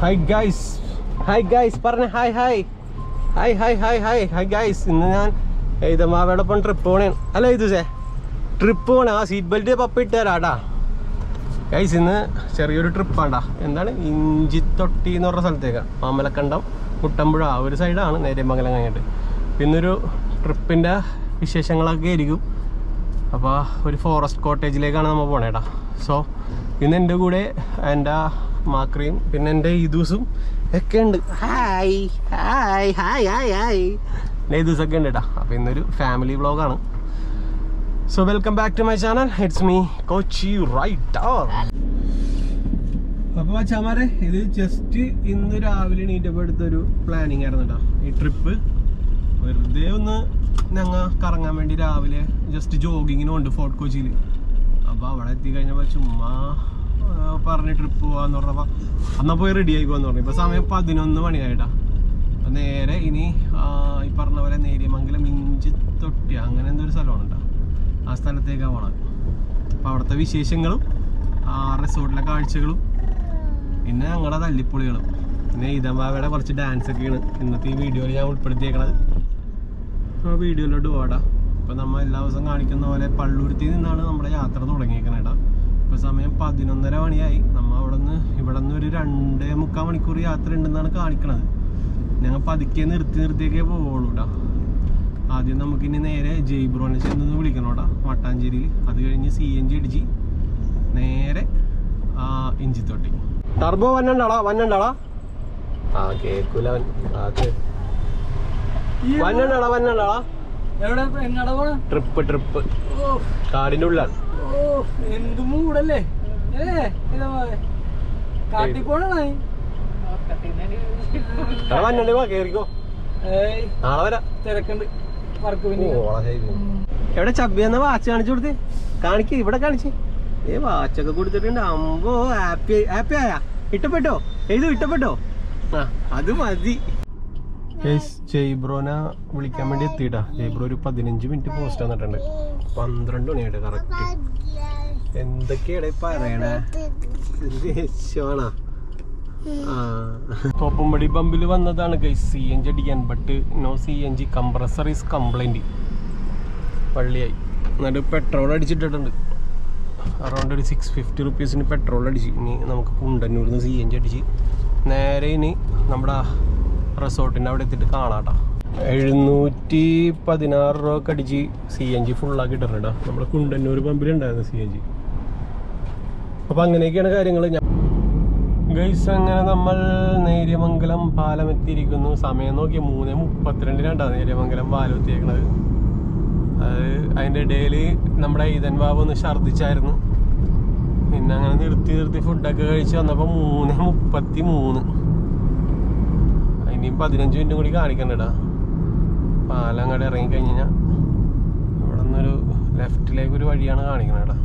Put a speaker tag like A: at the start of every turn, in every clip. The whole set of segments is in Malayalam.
A: ഹായ് ഗൈസ് ഹായ് ഗൈസ് പറഞ്ഞ hi hi hi hi hi hi hi guys ഇന്ന് ഞാൻ ഇതമാവേടൊപ്പം ട്രിപ്പ് പോണേ. അല്ല ഇത് സേ ട്രിപ്പ് പോണേ. ആ സീറ്റ് ബെൽറ്റ് പപ്പ ഇട്ട് തരാട്ടാ ഗൈസ് ഇന്ന് ചെറിയൊരു ട്രിപ്പാണ്ടാ എന്താണ്? ഇഞ്ചിത്തൊട്ടി എന്ന് പറഞ്ഞ സ്ഥലത്തേക്കാണ് മാമലക്കണ്ടം കുട്ടമ്പുഴ ആ ഒരു സൈഡാണ് നേര്യമംഗലം കഴിഞ്ഞിട്ട്. പിന്നൊരു ട്രിപ്പിന്റെ വിശേഷങ്ങളൊക്കെ ആയിരിക്കും. അപ്പോൾ ഒരു ഫോറസ്റ്റ് കോട്ടേജിലേക്കാണ് നമ്മൾ പോണേടാ സോ ഇന്ന് എന്റെ കൂടെ എന്റെ മാക്രിയും പിന്നെ എന്റെ ഇദൂസും ഒക്കെ ഉണ്ട്. Hi hi hi hi hi എന്റെ ഇദൂസൊക്കെ ഉണ്ട് കേട്ടോ അപ്പോൾ ഇന്നൊരു ഫാമിലി വ്ളോഗാണ് so welcome back to my channel it's me Kochi right അപ്പോൾ അച്ഛാമാരെ ഇത് ജസ്റ്റ് ഇന്ന് രാവിലെ എണീറ്റപ്പോൾ എടുത്തൊരു പ്ലാനിങ് ആയിരുന്നു കേട്ടോ ഈ ട്രിപ്പ് വെറുതെ ഒന്ന് ഞങ്ങൾ കറങ്ങാൻ വേണ്ടി രാവിലെ ജസ്റ്റ് ജോഗിങ്ങിനും ഉണ്ട് ഫോർട്ട് കൊച്ചിയിൽ അപ്പോൾ അവിടെ എത്തി കഴിഞ്ഞപ്പോൾ ചുമ്മാ പറഞ്ഞ് ട്രിപ്പ് പോവാന്ന് പറഞ്ഞപ്പോൾ അന്നാ പോയി റെഡി ആയി പോകാന്ന് പറഞ്ഞു. ഇപ്പോൾ സമയം പതിനൊന്ന് മണിയായിട്ടാ. അപ്പം നേരെ ഇനി ഈ പറഞ്ഞ പോലെ നേരിയമംഗലം ഇഞ്ചി തൊട്ടി അങ്ങനെ എന്തൊരു സ്ഥലമാണ് ആ സ്ഥലത്തേക്കാണ് പോണത്. അപ്പോൾ അവിടുത്തെ വിശേഷങ്ങളും ആ റിസോർട്ടിലെ കാഴ്ചകളും പിന്നെ ഞങ്ങളുടെ തല്ലിപ്പൊളികളും. പിന്നെ ഇതമാവയുടെ കുറച്ച് ഡാൻസ് ഒക്കെയാണ്. ഇന്നത്തെ ഈ വീഡിയോയിൽ ഞാൻ ഉൾപ്പെടുത്തിയേക്കണത്. ആ വീഡിയോയിലോട്ട് പോടാ അപ്പോൾ നമ്മൾ എല്ലാ ദിവസവും കാണിക്കുന്ന പോലെ പള്ളൂരുത്തി നിന്നാണ് നമ്മുടെ യാത്ര തുടങ്ങിയേക്കണേടാ. ഇപ്പോൾ സമയം പതിനൊന്നര മണിയായി. നമ്മൾ അവിടെ നിന്ന് ഇവിടെ നിന്ന് ഒരു രണ്ടേ മുക്കാൽ മണിക്കൂർ യാത്ര ഉണ്ടെന്നാണ് കാണിക്കണത്. ഞങ്ങൾ പതുക്കെ നിർത്തി നിർത്തിയൊക്കെ പോവുള്ളൂ കേട്ടോ ആദ്യം നമുക്കിനി നേരെ ജയ്ബ്രോനെ ചെന്ന് വിളിക്കണോടാ മട്ടാഞ്ചേരിയിൽ. അത് കഴിഞ്ഞ് സി എൻ ജി അടിച്ച് നേരെ ഇഞ്ചിത്തോട്ടി ടർബോ വന്നണ്ടാളാ വന്നണ്ടാളാ ആ കേക്കൂല
B: എങ്ങടെ പോണ?
A: Trip trip. കാടിന്റെ ഉള്ളിലാണ്.
B: ഓ എന്ത് മൂടല്ലേ?
A: വന്നണ്ടേ വാ കേറിക്കോ. നാളെ വരാ.
B: തിരക്കുണ്ട്. വർക്ക്
A: എവിടെ ചബി എന്ന വാച്ച് കാണിച്ചു കൊടുത്തേ? കാണിക്ക് ഇവിടെ കാണിച്ച്. ഏ വാച്ചൊക്കെ കൊടുത്തിട്ടുണ്ട്. അമ്പോ ഹാപ്പി ഹാപ്പി ആയാ. ഇട്ടപ്പെട്ടോ? എഴുതു ഇട്ടപ്പെട്ടോ? ആ അത് മതി. ജയ്ബ്രോനെ വിളിക്കാൻ വേണ്ടി എത്തിയിട്ടാ ജയ്ബ്രോ ഒരു പതിനഞ്ച് മിനിറ്റ് പോസ്റ്റ് വന്നിട്ടുണ്ട് പന്ത്രണ്ട് മണിയായിട്ട് കറക്റ്റ് എന്തൊക്കെയാണ് പറയണേ? തോപ്പുംപടി പമ്പിൽ വന്നതാണ് ഗൈസ് സി എൻ ജി അടിക്കാൻ. But no C N G compressor is complaint പള്ളിയായി. എന്നിട്ട് പെട്രോൾ അടിച്ചിട്ടിട്ടുണ്ട്. അറൗണ്ട് ഒരു സിക്സ് ഫിഫ്റ്റി റുപ്പീസിന് പെട്രോൾ അടിച്ച്. ഇനി നമുക്ക് കുണ്ടന്നൂരിൽ നിന്ന് സി എൻ ജി അടിച്ച്. നേരെ ഇനി നമ്മുടെ റിസോർട്ടിന്റെ അവിടെ എത്തിയിട്ട് കാണാട്ടോ. എഴുന്നൂറ്റി പതിനാറ് രൂപ ഒക്കെ അടിച്ച് സി എൻ ജി ഫുള്ളാക്കി ഇട്ടിട്ടുണ്ട് നമ്മുടെ കുണ്ടന്നൂർ പമ്പിലുണ്ടായിരുന്നു സി എൻ ജി അപ്പോൾ അങ്ങനെയൊക്കെയാണ് കാര്യങ്ങൾ ഞാൻ ഗൈസ് അങ്ങനെ നമ്മൾ നേര്യമംഗലം പാലം എത്തിയിരിക്കുന്നു. സമയം നോക്കി മൂന്ന് മുപ്പത്തിരണ്ടിനാണ്ടാണ് നേര്യമംഗലം പാലം എത്തിയേക്കണത്. അത് അതിന്റെ ഇടയിൽ നമ്മുടെ ഈതൻ ബാബു ഒന്ന് ഛർദ്ദിച്ചായിരുന്നു. പിന്നെ അങ്ങനെ നിർത്തി നിർത്തി ഫുഡൊക്കെ കഴിച്ച് വന്നപ്പോൾ മൂന്ന് മുപ്പത്തി മൂന്ന് ഇനിയും പതിനഞ്ച് മിനിറ്റും കൂടി കാണിക്കണ്ടടാ. പാലം കട ഇറങ്ങി കഴിഞ്ഞ് കഴിഞ്ഞാൽ ഇവിടെ നിന്നൊരു ലെഫ്റ്റിലേക്ക് ഒരു വഴിയാണ് കാണിക്കണേടാ.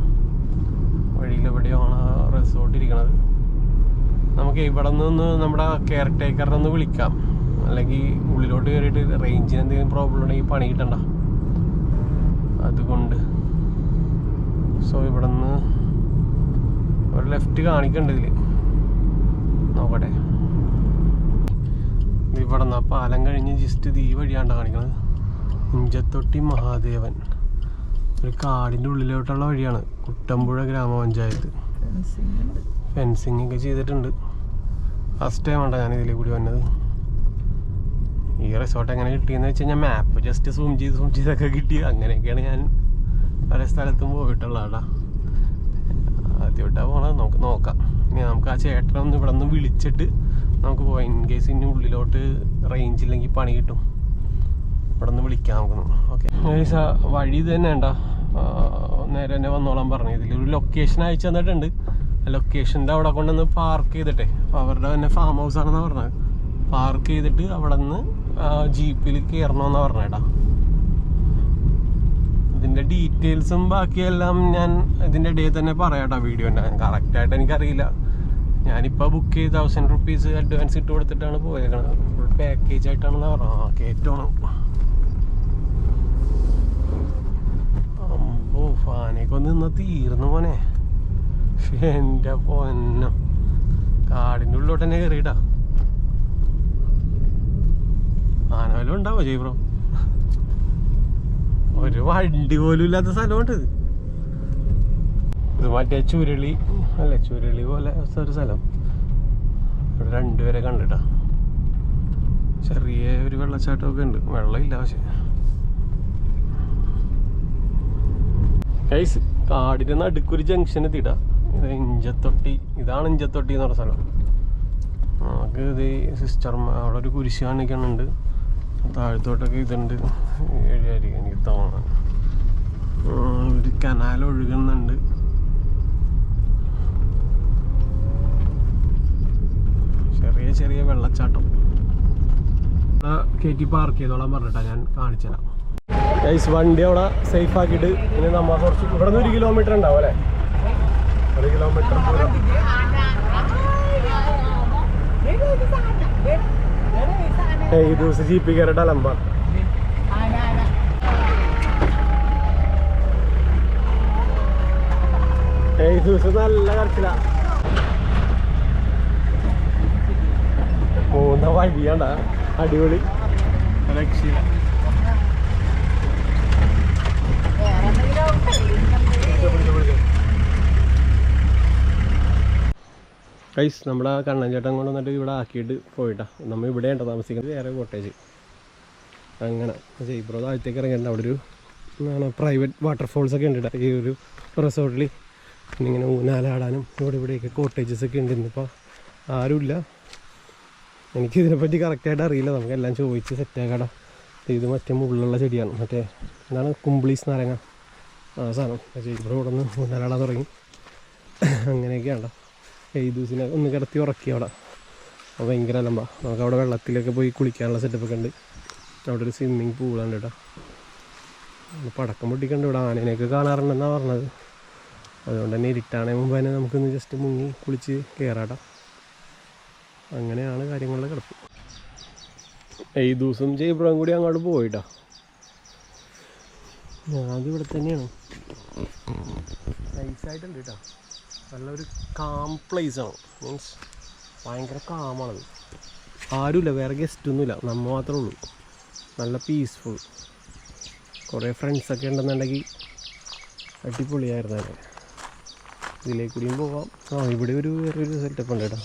A: വഴിയിൽ എവിടെയാണ് റിസോർട്ട് ഇരിക്കണത്. നമുക്ക് ഇവിടെ നിന്ന് നമ്മുടെ കെയർ ടേക്കറിനെ ഒന്ന് വിളിക്കാം. അല്ലെങ്കിൽ ഉള്ളിലോട്ട് കയറിയിട്ട് റേഞ്ചിന് എന്തെങ്കിലും പ്രോബ്ലം ഉണ്ടെങ്കിൽ പണി കിട്ടണ്ട. അതുകൊണ്ട്. സോ ഇവിടെ നിന്ന് ഒരു ലെഫ്റ്റ് കാണിക്കണ്ട് ഇതിൽ നോക്കട്ടെ. ഇവിടെ നിന്ന് പാലം കഴിഞ്ഞ് ജസ്റ്റ് ഈ വഴിയാണ്ട കാണിക്കുന്നത് ഇഞ്ചത്തൊട്ടി മഹാദേവൻ. ഒരു കാടിന്റെ ഉള്ളിലോട്ടുള്ള വഴിയാണ്. കുട്ടമ്പുഴ ഗ്രാമപഞ്ചായത്ത്. ഫെൻസിങ് ഒക്കെ ചെയ്തിട്ടുണ്ട്. ഫസ്റ്റ് ടൈം ഉണ്ടോ ഞാൻ ഇതിൽ കൂടി വന്നത്. ഈ റിസോർട്ട് എങ്ങനെ കിട്ടിയെന്ന് വെച്ച് കഴിഞ്ഞാൽ മാപ്പ് ജസ്റ്റ് സൂം ചെയ്ത് സൂം ചെയ്തൊക്കെ കിട്ടി അങ്ങനെയൊക്കെയാണ് ഞാൻ പല സ്ഥലത്തും പോയിട്ടുള്ളതാടാ. ആദ്യമായിട്ടാണ് പോണത്. നമുക്ക് നോക്കാം. ഇനി നമുക്ക് ആ ചേട്ടനെ ഇവിടെ നിന്ന് വിളിച്ചിട്ട് നമുക്ക് പോയി ഇൻ കേസ് ഇനി ഉള്ളിലോട്ട് റേഞ്ച് ഇല്ലെങ്കിൽ പണി കിട്ടും. ഇവിടെ നിന്ന് വിളിക്കാം നമുക്ക്. ഓക്കെ വഴി ഇത് തന്നെ ഉണ്ടോ നേരെ തന്നെ വന്നോളാം പറഞ്ഞു. ഇതിലൊരു ലൊക്കേഷൻ അയച്ചു തന്നിട്ടുണ്ട്. ലൊക്കേഷന്റെ അവിടെ കൊണ്ടുവന്ന് പാർക്ക് ചെയ്തിട്ടെ. അവരുടെ തന്നെ ഫാം ഹൗസ് ആണെന്ന് പറഞ്ഞത്. പാർക്ക് ചെയ്തിട്ട് അവിടെ നിന്ന് ജീപ്പിൽ കയറണമെന്നാണ് പറഞ്ഞേട്ടാ ഇതിന്റെ ഡീറ്റെയിൽസും ബാക്കിയെല്ലാം ഞാൻ ഇതിന്റെ ഇടയിൽ തന്നെ പറയാം പറയാട്ടോ വീഡിയോന്റെ കറക്റ്റായിട്ട് എനിക്കറിയില്ല. ഞാനിപ്പോൾ ബുക്ക് ചെയ്ത് തൗസൻഡ് റുപ്പീസ് അഡ്വാൻസ് ഇട്ട് കൊടുത്തിട്ടാണ് പോയേക്കണത്. ഫുൾ പാക്കേജ് ആയിട്ടാണെന്ന് പറഞ്ഞത്. ആ കയറ്റണം അമ്പോ ഫാനൊക്കെ ഒന്ന് നിന്ന് തീർന്നു പോനെ എന്റെ പൊന്നം. കാടിന്റെ ഉള്ളിലോട്ട് തന്നെ കയറിയിട്ടാ ആന വല്ലതും ഉണ്ടാവോ ജയ് ബ്രോ ഒരു വണ്ടി പോലും ഇല്ലാത്ത സ്ഥലമുണ്ട് ഇത് മറ്റേ ചുരുളി അല്ല? ചുരുളി പോലെ ഒരു സ്ഥലം. ഇവിടെ രണ്ടുപേരെ കണ്ടിട്ടാ. ചെറിയ ഒരു വെള്ളച്ചാട്ടമൊക്കെ ഉണ്ട്. വെള്ളമില്ല പക്ഷെ. കൈസ് കാടിന്റെ നടുക്കൊരു ജംഗ്ഷൻ എത്തിയിട്ടാ ഇത് ഇഞ്ചത്തൊട്ടി. ഇതാണ് ഇഞ്ചത്തൊട്ടി എന്ന് പറഞ്ഞ സ്ഥലം. നമുക്ക് ഇത് സിസ്റ്റർ അവിടെ ഒരു കുരിശ് കാണിക്കണുണ്ട് താഴത്തോട്ടൊക്കെ ഇതുണ്ട്. ഏഴിയായിരിക്കും എനിക്ക് തോന്നുന്നത് ഒരു കനാൽ ഒഴുകുന്നുണ്ട്. ചെറിയ വെള്ളച്ചാട്ടം. കയറ്റി പാർക്ക് ചെയ്തോളാൻ പറഞ്ഞിട്ടാ ഞാൻ കാണിച്ചു ഗൈസ് വണ്ടി അവിടെ സേഫ് ആക്കിയിട്ട് ഇനി നമ്മൾ കുറച്ച് ഇവിടെ നിന്ന് ഒരു കിലോമീറ്റർ ഉണ്ടാവും അല്ലേ? ഒരു കിലോമീറ്റർ ഈ ദിവസം പി കയറിയിട്ട് അലമ്പ. ഈ ദിവസം നല്ല കറച്ചില മൂന്ന വഴിയാണ് അടിപൊളി. രക്ഷയില്ല കൈസ് നമ്മുടെ ആ കണ്ണൻ ചേട്ടൻ കൊണ്ട് വന്നിട്ട് ഇവിടെ ആക്കിയിട്ട് പോയിട്ടാ. നമ്മൾ ഇവിടെ ഉണ്ടോ താമസിക്കുന്നത്. വേറെ കോട്ടേജ് അങ്ങനെ. ജയ്പ്രോ താഴത്തേക്ക് ഇറങ്ങിയിട്ടുണ്ട്. അവിടെ ഒരു എന്താണ് പ്രൈവറ്റ് വാട്ടർഫോൾസ് ഒക്കെ ഉണ്ട് ഈ ഒരു റിസോർട്ടിൽ പിന്നെ ഇങ്ങനെ ഊനാലാടാനും ഇവിടെ ഇവിടെയൊക്കെ കോട്ടേജസ് ഒക്കെ ഉണ്ട്. ഇന്നിപ്പോൾ ആരുമില്ല. എനിക്ക് ഇതിനെപ്പറ്റി കറക്റ്റായിട്ട് അറിയില്ല നമുക്ക് എല്ലാം ചോദിച്ച് സെറ്റാക്കാടാ ഇത് മറ്റേ മുള്ളുള്ള ചെടിയാണ്. മറ്റേ എന്താണ്? കുമ്പിളീസ് നാരങ്ങ ആ സാധനം. ജയ്പ്രോ ഇവിടെ നിന്ന് ഊനാലാടാൻ തുടങ്ങി. അങ്ങനെയൊക്കെയാണ്ടോ. ദിവസിനെ ഒന്ന് കിടത്തി ഉറക്കി അവിടെ. അപ്പോൾ ഭയങ്കര അലമ്പ. നമുക്ക് അവിടെ വെള്ളത്തിലൊക്കെ പോയി കുളിക്കാനുള്ള സെറ്റപ്പൊക്കെ ഉണ്ട്. അവിടെ ഒരു സ്വിമ്മിങ് പൂളുണ്ട് കേട്ടോ. ഒന്ന് പടക്കം പൊട്ടിക്കണ്ട് ഇവിടെ. ആനേനെയൊക്കെ കാണാറുണ്ടെന്നാണ് പറഞ്ഞത്. അതുകൊണ്ട് തന്നെ ഇരുട്ടാണേ മുമ്പ് തന്നെ നമുക്കൊന്ന് ജസ്റ്റ് മുങ്ങി കുളിച്ച് കയറാട്ടോ അങ്ങനെയാണ് കാര്യങ്ങളുടെ കിടപ്പ്. ഈ ദിവസം ജയ്പ്രം കൂടി അങ്ങോട്ട് പോയിട്ടാ? ഞാനത് ഇവിടെ തന്നെയാണ്. നൈസായിട്ടുണ്ട് കേട്ടോ നല്ലൊരു കാം പ്ലേസ് ആണ്. മീൻസ് ഭയങ്കര കാമാണത് ആരുമില്ല വേറെ ഗസ്റ്റ് ഒന്നുമില്ല. നമ്മൾ മാത്രമേ ഉള്ളൂ. നല്ല പീസ്ഫുൾ കുറേ ഫ്രണ്ട്സൊക്കെ ഉണ്ടെന്നുണ്ടെങ്കിൽ അടിപൊളിയായിരുന്നു അല്ലേ ഇതിലേക്കൂടിയും പോവാം. ആ ഇവിടെ ഒരു വേറൊരു സെറ്റപ്പ് ഉണ്ട് കേട്ടോ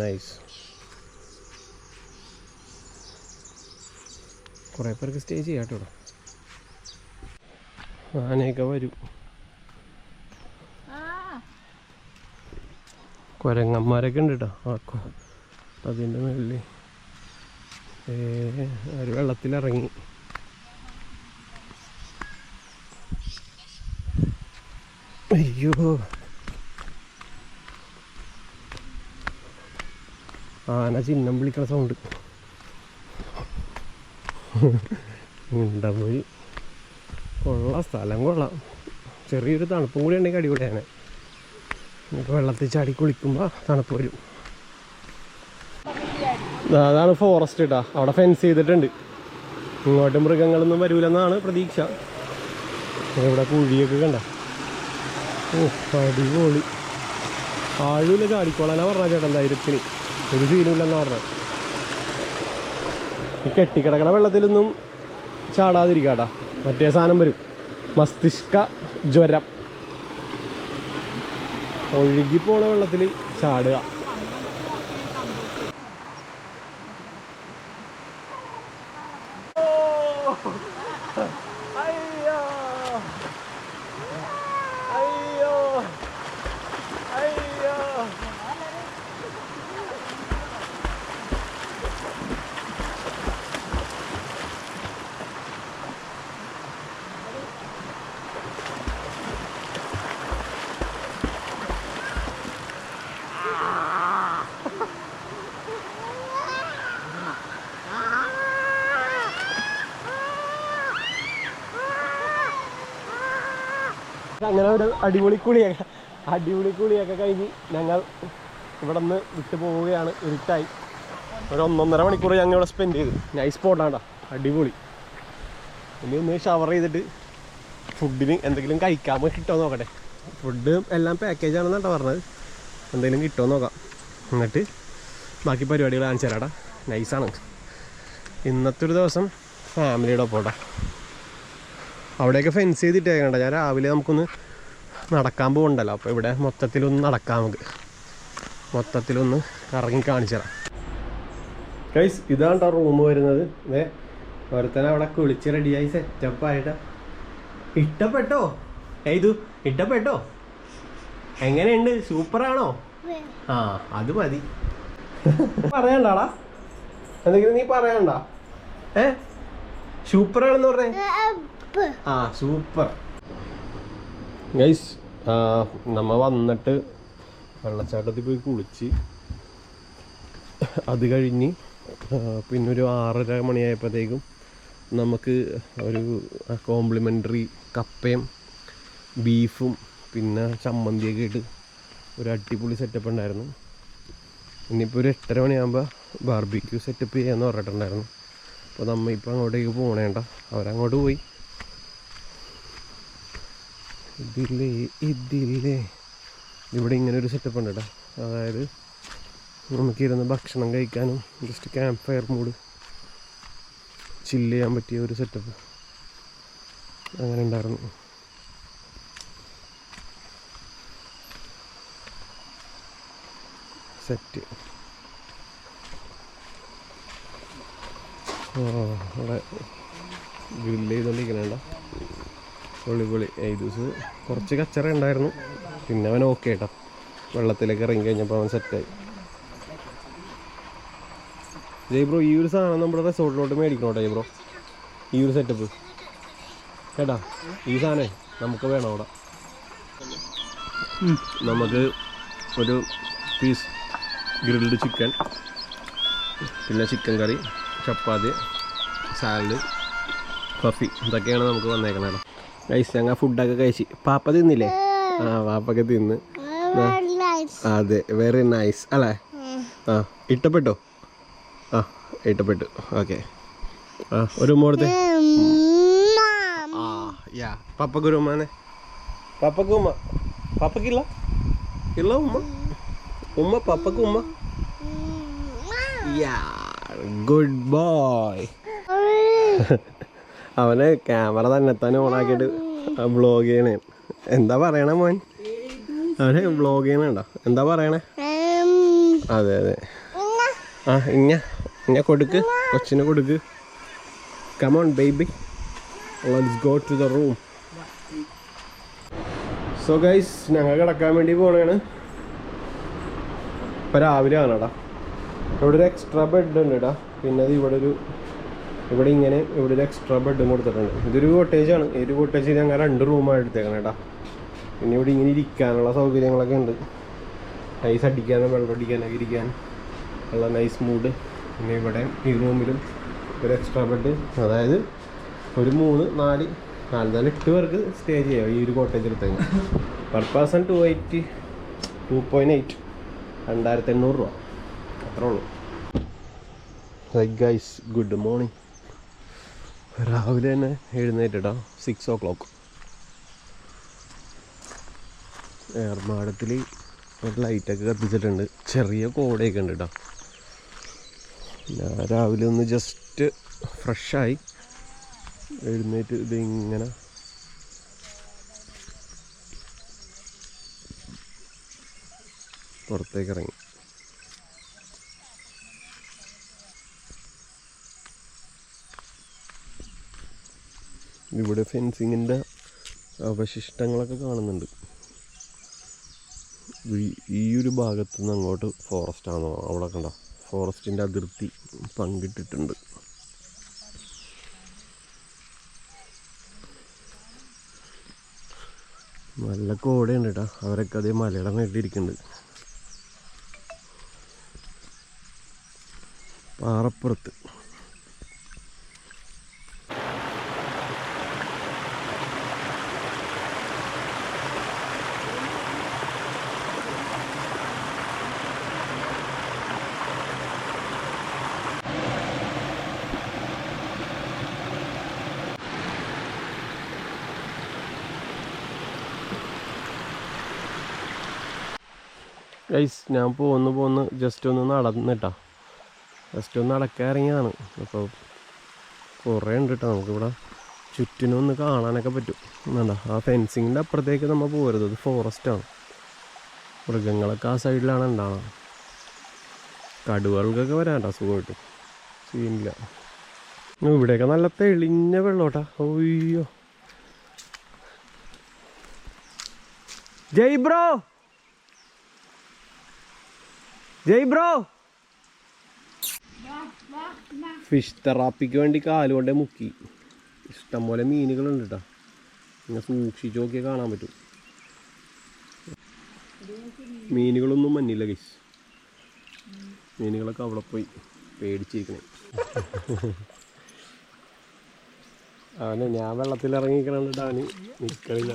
A: നൈസ് കുറേ പേർക്ക് സ്റ്റേ ചെയ്യാം കേട്ടോ ആനയൊക്കെ വരും. കുരങ്ങന്മാരൊക്കെ ഉണ്ട് കേട്ടോ ആക്കോ അതിന്റെ മേളിൽ ഒരു വെള്ളത്തിലിറങ്ങി. അയ്യോ. ആന ചിഹ്നം വിളിക്കണ സൗണ്ട് പോയി കൊള്ളാം സ്ഥലം കൊള്ളാം. ചെറിയൊരു തണുപ്പും കൂടി ഉണ്ടെങ്കിൽ അടിപൊളിയാണ്. നമുക്ക് വെള്ളത്തിൽ ചാടി കുളിക്കുമ്പോൾ തണുപ്പ് വരും. അതാണ് ഫോറസ്റ്റ് കേട്ടാ അവിടെ ഫെൻസ് ചെയ്തിട്ടുണ്ട്. ഇങ്ങോട്ട് മൃഗങ്ങളൊന്നും വരൂലെന്നാണ് പ്രതീക്ഷ. ഇവിടെ കുഴിയൊക്കെ കണ്ട. ഓ അടിപൊളി. ആഴൂല ചാടിക്കോളാനാ പറഞ്ഞ ചേട്ടൻ ധൈര്യത്തിന് ഒരു ഫീലുമില്ലെന്ന് പറഞ്ഞത് ഈ കെട്ടിക്കിടക്കണ വെള്ളത്തിലൊന്നും ചാടാതിരിക്കാട്ടാ മറ്റേ സാധനം വരും. മസ്തിഷ്ക ജ്വരം. ഒഴുകിപ്പോണ പോണ വെള്ളത്തിൽ ചാടുക അയ്യോ അയ്യോ അയ്യോ അങ്ങനെ ഒരു അടിപൊളി കുളിയൊക്കെ അടിപൊളി കുളിയൊക്കെ കഴിഞ്ഞ് ഞങ്ങൾ ഇവിടെ നിന്ന് വിട്ടു പോവുകയാണ് ഇരുട്ടായി. ഒരു ഒന്നൊന്നര മണിക്കൂർ ഞങ്ങൾ ഇവിടെ സ്പെൻഡ് ചെയ്തു. നൈസ് സ്പോട്ടാണ്ടാ അടിപൊളി. ഇനി ഒന്ന് ഷവർ ചെയ്തിട്ട് ഫുഡിന് എന്തെങ്കിലും കഴിക്കാൻ കിട്ടുമോ നോക്കട്ടെ. ഫുഡ് എല്ലാം പാക്കേജ് ആണെന്നാണ് പറഞ്ഞത്. എന്തെങ്കിലും കിട്ടുമോ നോക്കാം. എന്നിട്ട് ബാക്കി പരിപാടികൾ കാണിച്ചു തരാടാ നൈസാണ് ഇന്നത്തെ ഒരു ദിവസം ഫാമിലിയുടെ ഒപ്പോട്ടാ അവിടെയൊക്കെ ഫെൻസ് ചെയ്തിട്ടേക്കണ്ട ഞാൻ രാവിലെ നമുക്കൊന്ന് നടക്കാൻ പോകണ്ടല്ലോ അപ്പോൾ ഇവിടെ മൊത്തത്തിലൊന്ന് നടക്കാം നമുക്ക്. മൊത്തത്തിലൊന്ന് ഇറങ്ങി കാണിച്ചു തരാം ഗൈസ് ഇതാണ് റൂം വരുന്നത്. ഏ ഒരുത്തനെ അവിടെ കുളിച്ച് റെഡിയായി സെറ്റപ്പ് ആയിട്ട് ഇഷ്ടപ്പെട്ടോ? ഏതു ഇഷ്ടപ്പെട്ടോ? എങ്ങനെയുണ്ട്? സൂപ്പറാണോ? ആ അത് മതി. പറയണ്ടാടാ. എന്തെങ്കിലും നീ പറയണ്ട? ഏ? സൂപ്പറാണെന്ന് പറഞ്ഞേ. ആ സൂപ്പർ. ഗൈസ് നമ്മ വന്നിട്ട് വെള്ളച്ചാട്ടത്തിൽ പോയി കുളിച്ച് അത് കഴിഞ്ഞ് പിന്നെ ഒരു ആറര മണിയായപ്പോഴത്തേക്കും നമുക്ക് ഒരു കോംപ്ലിമെന്ററി കപ്പയും ബീഫും പിന്നെ ചമ്മന്തിയൊക്കെ ഇട്ട് ഒരു അടിപൊളി സെറ്റപ്പ് ഉണ്ടായിരുന്നു. ഇനിയിപ്പോൾ ഒരു എട്ടര മണിയാകുമ്പോൾ ബാർബിക്യൂ സെറ്റപ്പ് ചെയ്യാമെന്ന് പറഞ്ഞിട്ടുണ്ടായിരുന്നു. അപ്പോൾ നമ്മ ഇപ്പോൾ അങ്ങോട്ടേക്ക് പോകണേണ്ട അവരങ്ങോട്ട് പോയി. ഇതില്ലേ ഇതില്ലേ ഇവിടെ ഇങ്ങനെ ഒരു സെറ്റപ്പ് ഉണ്ട് കേട്ടോ അതായത് നമുക്കിരുന്ന് ഭക്ഷണം കഴിക്കാനും just camp fire mood chill ചെയ്യാൻ പറ്റിയ ഒരു സെറ്റപ്പ് അങ്ങനെ ഉണ്ടായിരുന്നു. സെറ്റ് ഓ അവിടെ ഗ്രില്ല് ചെയ്തുകൊണ്ടിരിക്കണേണ്ട പൊളി പൊളി ഏതൂസ് കുറച്ച് കച്ചറ ഉണ്ടായിരുന്നു. പിന്നെ അവൻ ഓക്കെ കേട്ടോ വെള്ളത്തിലേക്ക് ഇറങ്ങി കഴിഞ്ഞപ്പോൾ അവൻ സെറ്റായി ജയ് ബ്രോ ഈ ഒരു സാധനം നമ്മുടെ റിസോർട്ടിലോട്ട് മേടിക്കണോട്ടെ ജയ് ബ്രോ ഈ ഒരു സെറ്റപ്പ് കേട്ടാ? ഈ സാധനം നമുക്ക് വേണം അവിടെ. നമുക്ക് ഒരു പീസ് ഗ്രിൽഡ് ചിക്കൻ പിന്നെ chicken curry chapati salad coffee ഇതൊക്കെയാണ് നമുക്ക് വന്നേക്കണേടാ കഴിച്ച് ഞങ്ങൾ ഫുഡൊക്കെ കഴിച്ച്. പാപ്പ തിന്നില്ലേ? ആ പാപ്പൊക്കെ തിന്ന്. അതെ വെരി നൈസ് അല്ലേ? ആ ഇഷ്ടപ്പെട്ടോ ആ ഇഷ്ടപ്പെട്ടു ഓക്കെ ആ ഒരു മോടത്തെ ആ യാ പപ്പക്ക് ഒരു ഉമ്മാനെ പപ്പക്ക് ഉമ്മ. പപ്പക്കില്ല ഇല്ല? ഉമ്മ? ഉമ്മ പപ്പക്ക് ഉമ്മ? യാ ഗുഡ് ബോയ് അവന് ക്യാമറ തന്നെ തന്നെ ഓണാക്കിയിട്ട് വ്ളോഗ് ചെയ്യണേ. എന്താ പറയണേ മോൻ? അവന് വ്ളോഗ് ചെയ്യണുണ്ടോ? എന്താ പറയണേ? അതെ അതെ. ആ ഇഞ്ഞ ഇഞ്ഞ കൊടുക്ക്. കൊച്ചിനെ കൊടുക്ക്. Come on baby let's go to the room so guys ഞങ്ങൾ കിടക്കാൻ വേണ്ടി പോണേണ്. ഇപ്പം രാവിലെ ആണ് ഇവിടെ ഒരു എക്സ്ട്രാ ബെഡ് ഉണ്ട് ഇടാ പിന്നെ അത് ഇവിടെ ഒരു ഇവിടെ ഇങ്ങനെ ഇവിടെ ഒരു എക്സ്ട്രാ ബെഡും കൊടുത്തിട്ടുണ്ട്. ഇതൊരു കോട്ടേജ് ആണ്. ഈ ഒരു കോട്ടേജ് ഞങ്ങൾ രണ്ട് റൂമാണ് എടുത്തേക്കണം കേട്ടാ പിന്നെ ഇവിടെ ഇങ്ങനെ ഇരിക്കാനുള്ള സൗകര്യങ്ങളൊക്കെ ഉണ്ട്. നൈസ് അടിക്കാനും വെള്ളം അടിക്കാനൊക്കെ ഇരിക്കാൻ ഉള്ള നൈസ് മൂഡ് പിന്നെ ഇവിടെ ഈ റൂമിലും ഒരു എക്സ്ട്രാ ബെഡ് അതായത് ഒരു മൂന്ന് നാല് നാല് നാല് എട്ട് പേർക്ക് സ്റ്റേ ചെയ്യാം ഈ ഒരു cottage എടുത്തേക്ക് per person two eight two point eight രണ്ടായിരത്തി എണ്ണൂറ് രൂപ. അത്രേ ഉള്ളൂ. ഗൈസ് ഗുഡ് മോർണിംഗ് രാവിലെ തന്നെ എഴുന്നേറ്റിട്ടാ സിക്സ് ഓ ക്ലോക്ക് ഏർമാടത്തിൽ ഒരു ലൈറ്റൊക്കെ കത്തിച്ചിട്ടുണ്ട്. ചെറിയ കോടയൊക്കെ ഉണ്ട് ഞാൻ രാവിലെ ഒന്ന് ജസ്റ്റ് ഫ്രഷായി എഴുന്നേറ്റ് ഇതിങ്ങനെ പുറത്തേക്ക് ഇറങ്ങി. ഇവിടെ ഫെൻസിങ്ങിന്റെ അവശിഷ്ടങ്ങളൊക്കെ കാണുന്നുണ്ട്. ഈ- ഒരു ഭാഗത്തു നിന്ന് അങ്ങോട്ട് ഫോറസ്റ്റ് ആണോ? അവിടെ കണ്ടോ? ഫോറസ്റ്റിന്റെ അതിർത്തി പങ്കിട്ടിട്ടുണ്ട്. നല്ല കോടയുണ്ട് കേട്ടോ അവരൊക്കെ അതേ മലയുടെ മേട്ടിരിക്കുന്നുണ്ട്. പാറപ്പുറത്ത്. ഗൈസ് ഞാൻ പോന്ന് പോന്ന് ജസ്റ്റ് ഒന്ന് നടന്നിട്ടാ. ജസ്റ്റ് ഒന്ന് നടക്കാൻ ഇറങ്ങിയതാണ് അപ്പോൾ കുറേ ഉണ്ട് കേട്ടോ നമുക്കിവിടെ ചുറ്റിനും ഒന്ന് കാണാനൊക്കെ പറ്റും. വേണ്ട ആ ഫെൻസിങ്ങിന്റെ അപ്പുറത്തേക്ക് നമ്മൾ പോരുത്. അത് ഫോറസ്റ്റാണ് മൃഗങ്ങളൊക്കെ ആ സൈഡിലാണ് ഉണ്ടാവുക കടുവകൾക്കൊക്കെ വരാണ്ട സുഖമായിട്ട്. സീനില്ല. ഇവിടെയൊക്കെ നല്ല തെളിഞ്ഞ വെള്ളോട്ടാ. ഒയ്യോ Jai bro! Jai bro. Fish തെറാപ്പിക്ക് വേണ്ടി കാലുകൊണ്ടേ മുക്കി. ഇഷ്ടം പോലെ മീനുകളുണ്ട് കേട്ടോ ഇങ്ങനെ സൂക്ഷിച്ച് നോക്കിയാൽ കാണാൻ പറ്റും. മീനുകളൊന്നും മഞ്ഞില്ല ഗൈസ് മീനുകളൊക്കെ അവിടെ പോയി പേടിച്ചിരിക്കണേ. അവനെ ഞാൻ വെള്ളത്തിൽ ഇറങ്ങിക്കണിട്ട് അവന്. നിൽക്കണില്ല.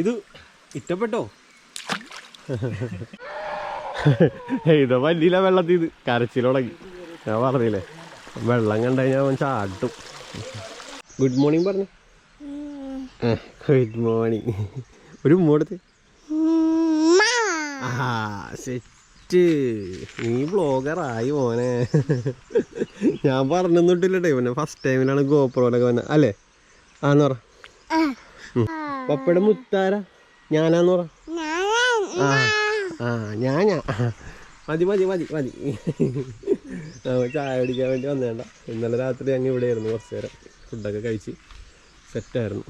A: ഇത് ഇഷ്ടപ്പെട്ടോ? ഇത് വലിയ വെള്ളത്തിൽ ഇത് കരച്ചിൽ തുടങ്ങി. ഞാൻ പറഞ്ഞില്ലേ വെള്ളം കണ്ടു കഴിഞ്ഞാൽ അവൻ ചാട്ടും ഗുഡ് മോർണിംഗ് പറഞ്ഞു. ഗുഡ് മോർണിംഗ് ഒരു ഉമ്മോടുത്ത് ആ സെറ്റ് നീ ബ്ലോഗറായി മോനെ. ഞാൻ പറഞ്ഞൊന്നിട്ടില്ലട്ടെ ഇവനെ ഫസ്റ്റ് ടൈമിലാണ് ഗോപ്രോലൊക്കെ വന്നെ. അല്ലേ? ആന്ന് പറ. പപ്പയുടെ മുത്താര. ഞാനാന്ന് പറ. ആ ആ ഞാൻ ഞാൻ മതി മതി മതി. മതി ചായ കുടിക്കാൻ വേണ്ടി വന്നേണ്ട. ഇന്നലെ രാത്രി ഞങ്ങൾ ഇവിടെ ആയിരുന്നു കുറച്ച് നേരം. ഫുഡൊക്കെ കഴിച്ച് സെറ്റായിരുന്നു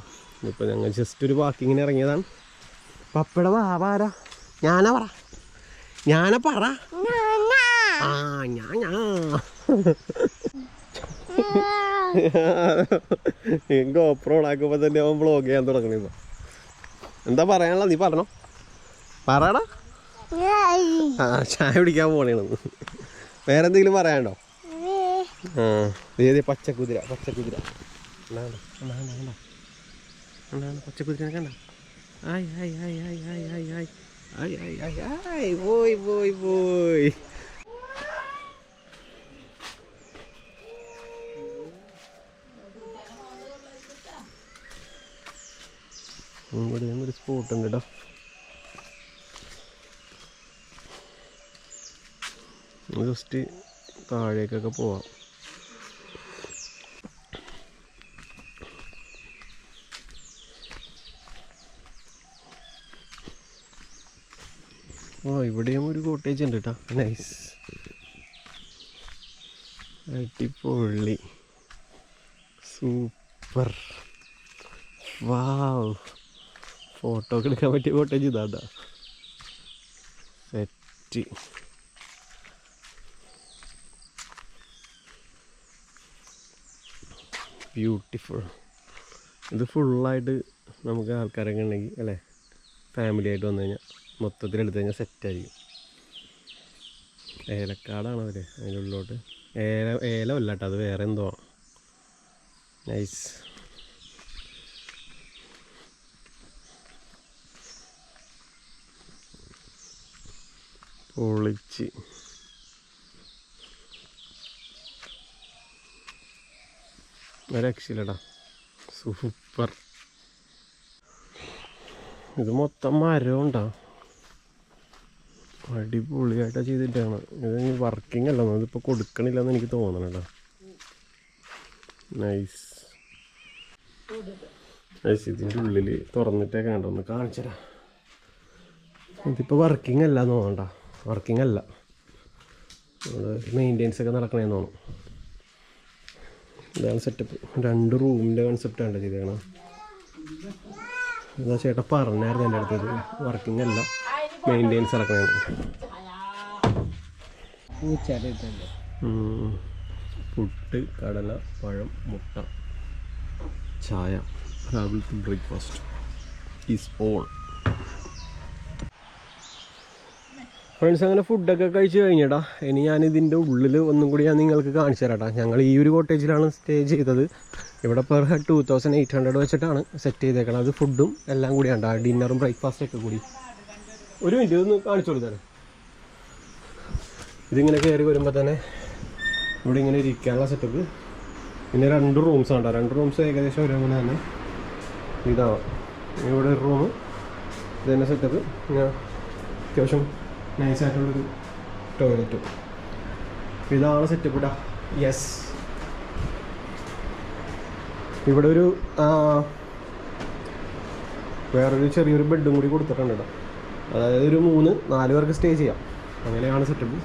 A: ഇപ്പോൾ ഞങ്ങൾ ജസ്റ്റ് ഒരു വാക്കിങ്ങിന് ഇറങ്ങിയതാണ്. പപ്പയുടെ വാവാരാ ഞാനാ പറ. ഞാനാ പറ. ആ ഞാൻ ഞാൻ ഗോപ്രോ ഉണ്ടാക്കുമ്പോൾ തന്നെ അവൻ വ്ളോഗ് ചെയ്യാൻ തുടങ്ങണിപ്പോ എന്താ പറയാനുള്ള നീ പറഞ്ഞോ പറയടാ ആ ചായ കുടിക്കാൻ വേറെ എന്തെങ്കിലും പറയാനുണ്ടോ ആ ഏത് പച്ചക്കുതിര പച്ചക്കുതിര? ആയി ആയി ആയി ആയി ആയി പച്ചക്കുതിര കണ്ട ആയ് ആയ് ആയ് ആയ് ആയ് ആയ് ആയ് ആയ് ആയ് ആയ് ആയ് പോയി പോയി പോയി ഇവിടെ ഒരു സ്പോട്ട് ഉണ്ട് കേട്ടോ ജസ്റ്റ് താഴേക്കൊക്കെ പോവാം. ആ ഇവിടെയും ഒരു കോട്ടേജ് ഉണ്ട് കേട്ടോ നൈസ് അടിപൊളി. സൂപ്പർ വാവ് ഫോട്ടോ എടുക്കാൻ പറ്റിയ ഫോട്ടോ ചെയ്താ സെറ്റ്. ബ്യൂട്ടിഫുൾ ഇത് ഫുള്ളായിട്ട് നമുക്ക് ആൾക്കാരൊക്കെ ഉണ്ടെങ്കിൽ അല്ലേ? ഫാമിലി ആയിട്ട് വന്നു കഴിഞ്ഞാൽ മൊത്തത്തിൽ എടുത്തു കഴിഞ്ഞാൽ സെറ്റായിരിക്കും ഏലക്കാടാണ് അവർ അതിന്റെ ഉള്ളിലോട്ട്. ഏല ഏലമല്ല കേട്ടോ അത് വേറെ എന്തോ നൈസ് പൊളിച്ച്. ഒരു രക്ഷയില്ലടാ സൂപ്പർ. ഇത് മൊത്തം മരം ഉണ്ടാ അടിപൊളിയായിട്ടാണ് ചെയ്തിട്ടാണ്. ഇത് വർക്കിംഗ് അല്ല ഇതിപ്പോൾ കൊടുക്കണില്ലെന്ന് എനിക്ക് തോന്നണം നൈസ് നൈസ് ഇതിന്റെ ഉള്ളിൽ തുറന്നിട്ടേ കണ്ടോ ഒന്ന് കാണിച്ചരാ. ഇതിപ്പോൾ വർക്കിംഗ് അല്ല തോന്നണ്ട. വർക്കിംഗ് അല്ല. മെയിന്റെനൻസ് ഒക്കെ നടക്കണേന്ന് തോന്നുന്നു. ഇതാണ് സെറ്റപ്പ് രണ്ട് റൂമിന്റെ കൺസെപ്റ്റാണ് ചെയ്തേക്കണം? എന്താ ചേട്ടാ പറഞ്ഞായിരുന്നു എന്റെ അടുത്ത് വർക്കിംഗ് അല്ല. മെയിന്റെനൻസ് നടക്കണേന്ന്. പുട്ട് കടല പഴം മുട്ട ചായ. രാവിലത്തെ ബ്രേക്ക്ഫാസ്റ്റ് ഈസ് ഓൾ ഫ്രണ്ട്സ് അങ്ങനെ ഫുഡൊക്കെ കഴിച്ച് കഴിഞ്ഞടാ. ഇനി ഞാൻ ഇതിന്റെ ഉള്ളിൽ ഒന്നും കൂടി ഞാൻ നിങ്ങൾക്ക് കാണിച്ചു തരാട്ടാ ഞങ്ങൾ ഈ ഒരു കോട്ടേജിലാണ് സ്റ്റേ ചെയ്തത്. ഇവിടെ per head two thousand eight hundred വെച്ചിട്ടാണ് സെറ്റ് ചെയ്തേക്കണം അത് ഫുഡും എല്ലാം കൂടി കൂടിയാണ് ഡിന്നറും ബ്രേക്ക്ഫാസ്റ്റും ഒക്കെ കൂടി. ഒരു മിനിറ്റ് ഇതൊന്ന് കാണിച്ചു കൊടുത്തേ ഇതിങ്ങനെ കയറി വരുമ്പോൾ തന്നെ ഇവിടെ ഇങ്ങനെ ഇരിക്കാനുള്ള സെറ്റപ്പ് പിന്നെ രണ്ട് റൂംസ് ആണ് രണ്ട് റൂംസ് ഏകദേശം ഒരേപോലെ തന്നെ ഇതാണ് ഇവിടെ ഒരു റൂം ഇതന്നെ സെറ്റപ്പ് ഞാൻ അത്യാവശ്യം നൈസായിട്ടുള്ളൊരു ടോയ്ലറ്റും ഇതാണ് സെറ്റപ്പ് ഇടാ യെസ് ഇവിടെ ഒരു വേറൊരു ചെറിയൊരു ബെഡും കൂടി കൊടുത്തിട്ടുണ്ട് കേട്ടോ അതായത് ഒരു മൂന്ന് നാല് പേർക്ക് സ്റ്റേ ചെയ്യാം. അങ്ങനെയാണ് സെറ്റപ്പ്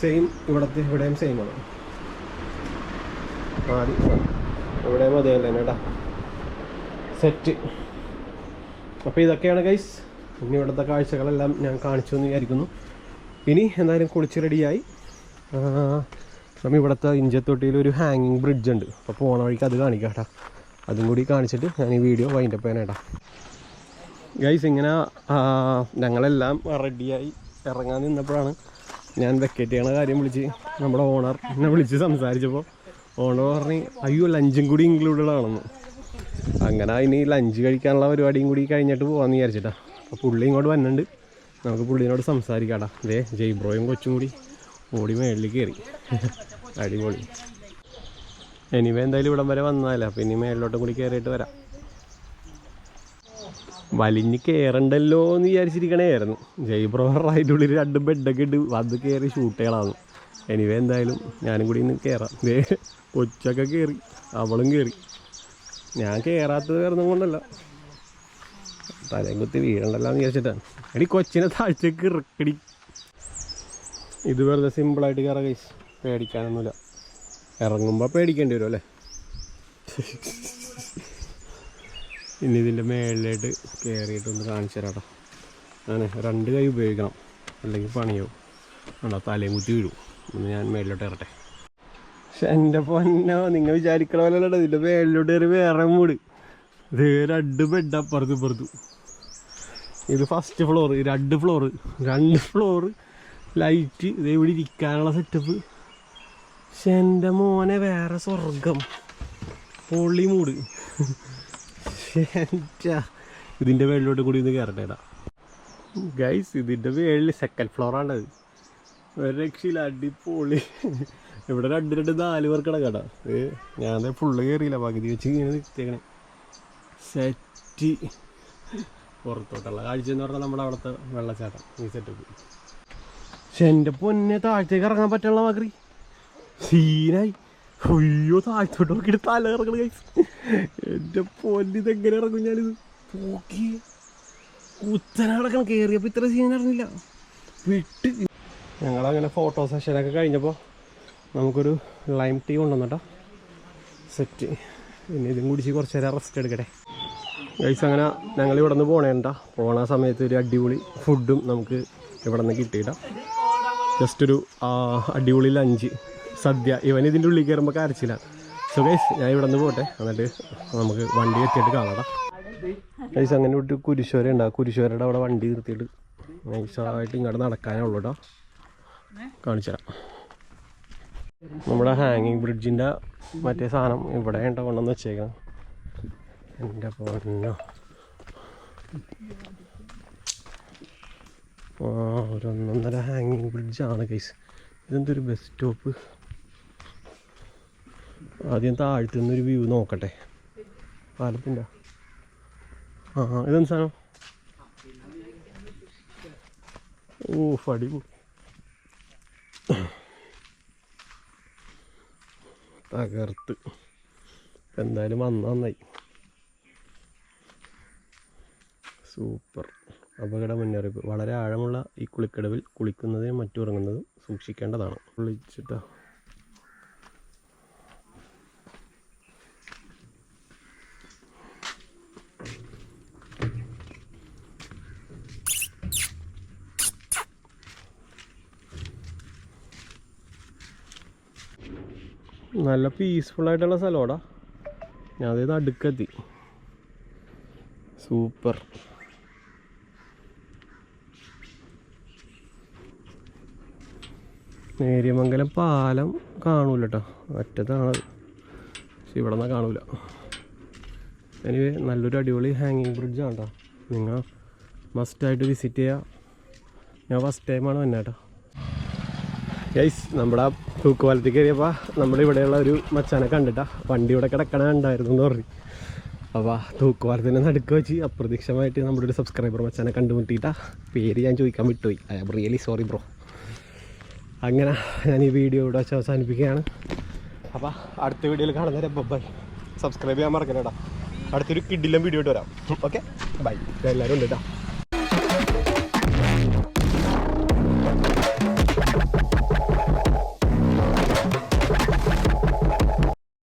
A: സെയിം ഇവിടത്തെ ഇവിടെയും സെയിം ആണ്. നാല് ഇവിടെയും അതേ തന്നെ കേട്ടോ സെറ്റ് അപ്പോൾ ഇതൊക്കെയാണ് ഗൈസ് ഇനി ഇവിടുത്തെ കാഴ്ചകളെല്ലാം ഞാൻ കാണിച്ചു എന്ന് വിചാരിക്കുന്നു. ഇനി എന്തായാലും കുളിച്ച് റെഡിയായി നമ്മൾ ഇവിടുത്തെ ഇഞ്ചത്തൊട്ടിയിൽ ഒരു ഹാങ്ങിങ് ബ്രിഡ്ജ് ഉണ്ട്. അപ്പോൾ പോണ വഴിക്ക് അത് കാണിക്കാം കേട്ടോ. അതും കൂടി കാണിച്ചിട്ട് ഞാൻ ഈ വീഡിയോ വൈൻഡപ്പ് ചെയ്യാനേട്ടാ ഗൈസ് ഇങ്ങനെ ഞങ്ങളെല്ലാം റെഡിയായി ഇറങ്ങാൻ നിന്നപ്പോഴാണ് ഞാൻ വെക്കേറ്റ് ചെയ്യണ കാര്യം വിളിച്ച് നമ്മുടെ ഓണർ എന്നെ വിളിച്ച് സംസാരിച്ചപ്പോൾ ഓണർ പറഞ്ഞ് അയ്യോ ലഞ്ചും കൂടി ഇൻക്ലൂഡഡ് ആണെന്ന്. അങ്ങനെ ഇനി ലഞ്ച് കഴിക്കാനുള്ള പരിപാടിയും കൂടി കഴിഞ്ഞിട്ട് പോകാമെന്ന് വിചാരിച്ചിട്ടാ. അപ്പോൾ പുള്ളി ഇങ്ങോട്ട് വന്നിട്ടുണ്ട് നമുക്ക് പുള്ളിനോട് സംസാരിക്കാടാ. ദേ ജയ്ബ്രോയും കൊച്ചും കൂടി ഓടി മേളിൽ കയറി അടിപൊളി. എനിവേ എന്തായാലും ഇവിടം വരെ വന്നാലേ അപ്പം ഇനി മേളിലോട്ടും കൂടി കയറിയിട്ട് വരാം. വലിഞ്ഞ് കയറണ്ടല്ലോ എന്ന് വിചാരിച്ചിരിക്കണേയായിരുന്നു. ജയ്ബ്രോ റൈറ്റ് ഉള്ളിൽ രണ്ട് ബെഡൊക്കെ ഇട്ട് അത് കയറി ഷൂട്ടുകളാണ് എനിവേ എന്തായാലും ഞാനും കൂടി ഇന്ന് കയറാം ദേ കൊച്ചൊക്കെ കയറി അവളും കയറി ഞാൻ കയറാത്തത് കാരണം കൊണ്ടല്ല. തലയും കുത്തി വീഴണ്ടല്ലോ എന്ന് വിചാരിച്ചിട്ടാണ്. എടി കൊച്ചിനെ താഴ്ചക്ക് ഇറക്കടി. ഇത് വെറുതെ സിമ്പിളായിട്ട് കയറാം കൈസ് പേടിക്കാനൊന്നുമില്ല. ഇറങ്ങുമ്പോൾ പേടിക്കേണ്ടി വരും അല്ലേ? ഇനി ഇതിന്റെ മേളിലായിട്ട് കയറിയിട്ടൊന്ന് കാണിച്ചു തരാട്ടോ. അങ്ങനെ രണ്ട് കൈ ഉപയോഗിക്കണം. അല്ലെങ്കിൽ പണിയാവും. ഉണ്ടോ തലയും കുത്തി വീഴും. ഒന്ന് ഞാൻ മേളിലോട്ട് ഇറട്ടെ പക്ഷെ എന്റെ പൊന്നോ നിങ്ങൾ വിചാരിക്കണ പോലെ ഇതിന്റെ മേളിലോട്ട് കയറി വേറെ മൂട്. ഇത് രണ്ട് ബെഡ് അപ്പുറത്ത് ഇപ്പുറത്ത്. ഇത് ഫസ്റ്റ് ഫ്ലോർ രണ്ട് ഫ്ലോർ രണ്ട് ഫ്ലോർ ലൈറ്റ് ഇത് ഇവിടെ ഇരിക്കാനുള്ള സെറ്റപ്പ് പക്ഷെ എന്റെ മോനെ വേറെ സ്വർഗം പൊള്ളി മൂട്. ഇതിന്റെ മേളിലോട്ട് കൂടി ഒന്ന് കയറട്ടേടാ ഗൈസ് ഇതിന്റെ മേളിൽ സെക്കൻഡ് ഫ്ലോറാണത് ഒരു രക്ഷയില്ല അടിപൊളി. ഇവിടെ രണ്ട് രണ്ട് നാല് പേർക്ക് കിടക്കാട്ടാ ഞാൻ ഫുള്ള് കയറിയില്ല പകുതി വെച്ച് ഇങ്ങനെ നിർത്തിയേക്കണേ. സെറ്റ് പുറത്തോട്ടുള്ള കാഴ്ച എന്ന് പറഞ്ഞാൽ നമ്മുടെ അവിടുത്തെ വെള്ളച്ചാട്ടം ഈ സെറ്റപ്പ് പക്ഷെ എന്റെ പൊന്നെ താഴത്തേക്ക് ഇറങ്ങാൻ പറ്റുള്ള മകറി. സീനായി. അയ്യോ താഴ്ത്തോട്ട് നോക്കിയിട്ട് തല ഇറങ്ങണ കൈസ് എന്റെ പൊന്നി ഇതെങ്ങനെ ഇറങ്ങും ഞാനിത്? നോക്കി കുത്തനടക്കണം കയറിയപ്പോൾ ഇത്ര സീൻ ഇറങ്ങില്ല വിട്ട്. ഞങ്ങളങ്ങനെ ഫോട്ടോ സെഷനൊക്കെ കഴിഞ്ഞപ്പോൾ നമുക്കൊരു ലൈം ടീ കൊണ്ടുവന്നട്ടോ. സെറ്റ് പിന്നെ ഇതും കുടിച്ച് കുറച്ച് നേരം റെസ്റ്റ് എടുക്കട്ടെ. ഗൈസ് അങ്ങനെ ഞങ്ങൾ ഇവിടെ നിന്ന് പോണേണ്ട പോണ സമയത്ത് ഒരു അടിപൊളി ഫുഡും നമുക്ക് ഇവിടെ നിന്ന് കിട്ടിയിട്ട ജസ്റ്റ് ഒരു അടിപൊളി ലഞ്ച് സദ്യ. ഇവൻ ഇതിന്റെ ഉള്ളിൽ കയറുമ്പോൾ കരച്ചില്ല സോ ഗൈസ് ഞാൻ ഇവിടെ നിന്ന് പോട്ടെ. എന്നിട്ട് നമുക്ക് വണ്ടി എത്തിയിട്ട് കാണാം ഗൈസ് അങ്ങനെ വിട്ട് കുരിശോര ഉണ്ട്. ആ കുരിശോരയുടെ അവിടെ വണ്ടി നിർത്തിയിട്ട് നൈസായിട്ട് ഇങ്ങോട്ട് നടക്കാനേ ഉള്ളൂ കേട്ടോ കാണിച്ചു തരാം. നമ്മുടെ ഹാങ്ങിങ് ബ്രിഡ്ജിന്റെ മറ്റേ സാധനം ഇവിടെ ഉണ്ടോ കൊണ്ടുവന്ന് വെച്ചേക്കണം. എന്റെ പൊന്നോ ആ ഒരു ഒന്നൊന്നര ഹാങ്ങിങ് ബ്രിഡ്ജാണ് കൈസ് ഇതെന്തൊരു ബസ് സ്റ്റോപ്പ് ആദ്യം താഴത്തു നിന്നൊരു വ്യൂ നോക്കട്ടെ. പാലത്തിന്റെ ആ ഇതെന്ത് സാധനം? ഓ അടിപൊളി. തകർത്ത്. എന്തായാലും വന്ന സൂപ്പർ. അപകട മുന്നറിയിപ്പ്. വളരെ ആഴമുള്ള ഈ കുളിക്കടവിൽ കുളിക്കുന്നതും മറ്റും സൂക്ഷിക്കേണ്ടതാണ്. കുളിച്ചിട്ടാ. നല്ല പീസ്ഫുൾ ആയിട്ടുള്ള സ്ഥലമാടാ ഞാൻ അതായത് അടുക്കെത്തി. സൂപ്പർ. നേര്യമംഗലം പാലം കാണൂല കേട്ടോ ഒറ്റത്താണ് പക്ഷെ ഇവിടെ നിന്നാൽ കാണൂല. എനിവേ നല്ലൊരു അടിപൊളി ഹാങ്ങിങ് ബ്രിഡ്ജാണ് കേട്ടോ നിങ്ങൾ മസ്റ്റായിട്ട് വിസിറ്റ് ചെയ്യുക ഞാൻ ഫസ്റ്റ് ടൈമാണ് വന്നെ കേട്ടോ ഗൈസ് നമ്മുടെ തൂക്കുപാലത്തിൽ കയറിയപ്പോൾ നമ്മളിവിടെയുള്ള ഒരു മച്ചാനെ കണ്ടിട്ടാ. വണ്ടി ഇവിടെ കിടക്കണ ഉണ്ടായിരുന്നു എന്ന് പറഞ്ഞു. അപ്പോൾ തൂക്കുപാലത്തിന്റെ നടുക്ക് വെച്ച് അപ്രതീക്ഷമായിട്ട് നമ്മുടെ ഒരു സബ്സ്ക്രൈബർ മച്ചാനെ കണ്ടുമുട്ടിയിട്ടാ. പേര് ഞാൻ ചോദിക്കാൻ വിട്ടുപോയി. I am really sorry bro അങ്ങനെ ഞാൻ ഈ വീഡിയോ ഇവിടെ വെച്ച് അവസാനിപ്പിക്കുകയാണ്. അപ്പോൾ അടുത്ത വീഡിയോയിൽ കാണുന്നവരെ ബൈ സബ്സ്ക്രൈബ് ചെയ്യാൻ മറക്കല്ലേടാ അടുത്തൊരു കിഡിലും വീഡിയോ ഇട്ട് വരാം. ഓക്കെ ബൈ എല്ലാവരും ഉണ്ട് കേട്ടോ